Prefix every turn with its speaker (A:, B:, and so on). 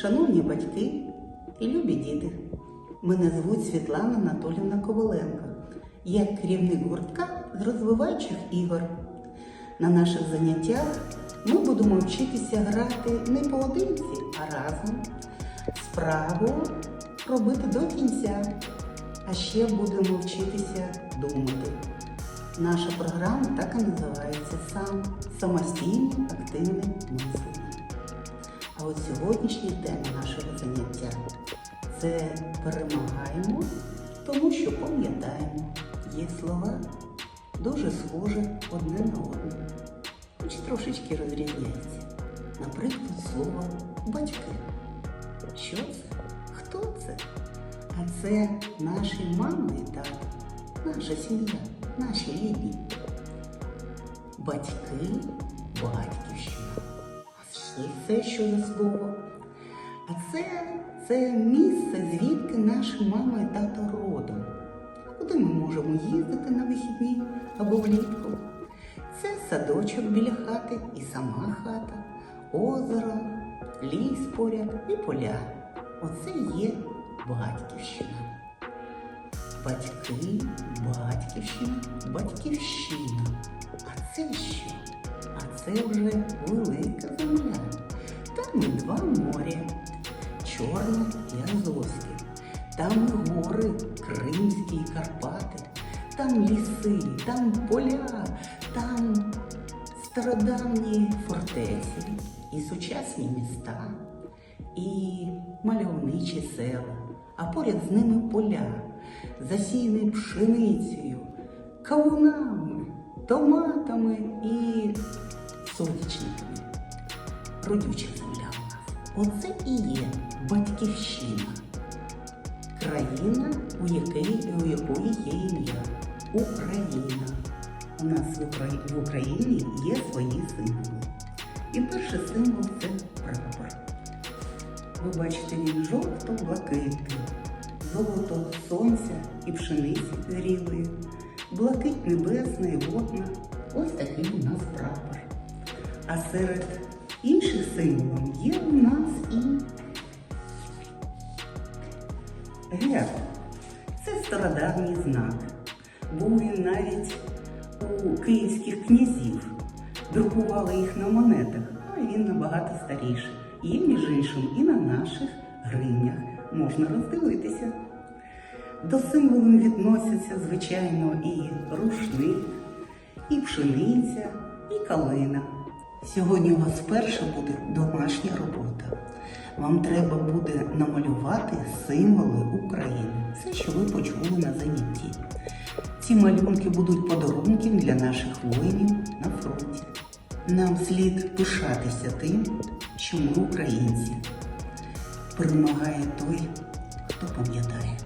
A: шановні батьки і любі діти. Мене звуть Світлана Анатолівна Коваленко. Я керівник гуртка з розвиваючих ігор. На наших заняттях ми будемо вчитися грати не поодинці, а разом. Справу робити до кінця. А ще будемо вчитися думати. Наша програма так і називається сам самостійне активне мислення. От сьогоднішня тема нашого заняття це перемагаємо, тому що пам'ятаємо. Є слова дуже схожі одне на одне, хоч трошечки розрізняються. Наприклад, слово батьки. Що це? Хто це? А це наші мами і тато, наша сім'я, наші рідні. Батьки, батьківщина. Це, це що за слово? А це, це місце, звідки наші мама і тато родом. Куди ми можемо їздити на вихідні або влітку? Це садочок біля хати і сама хата, озеро, ліс поряд і поля. Оце є батьківщина. Батьки, батьківщина, батьківщина. А це що? А це вже велика Там гори Кримські і Карпати, там ліси, там поля, там стародавні фортеці і сучасні міста, і мальовничі села, а поряд з ними поля, засіяні пшеницею, кавунами, томатами і сонячниками. Родюча земля у нас. Оце і є батьківщина. Країна, у якій, у якої є ім'я Україна. У нас в Украї- в Україні є свої символи. І перший символ це прапор. Ви бачите, він жовто-блакитний, золото сонця і пшениці зрілої, блакить небесна і водна. Ось такий у нас прапор. А серед інших символів є у нас і герб. Це стародавній знак. Був він навіть у київських князів. Друкували їх на монетах, а він набагато старіший. Є, між іншим, і на наших гривнях можна роздивитися. До символів відносяться, звичайно, і рушник, і пшениця, і калина. Сьогодні у вас вперше буде домашня робота. Вам треба буде намалювати символи України. Все, що ви почули на занятті. Ці малюнки будуть подарунком для наших воїнів на фронті. Нам слід пишатися тим, що ми українці. Перемагає той, хто пам'ятає.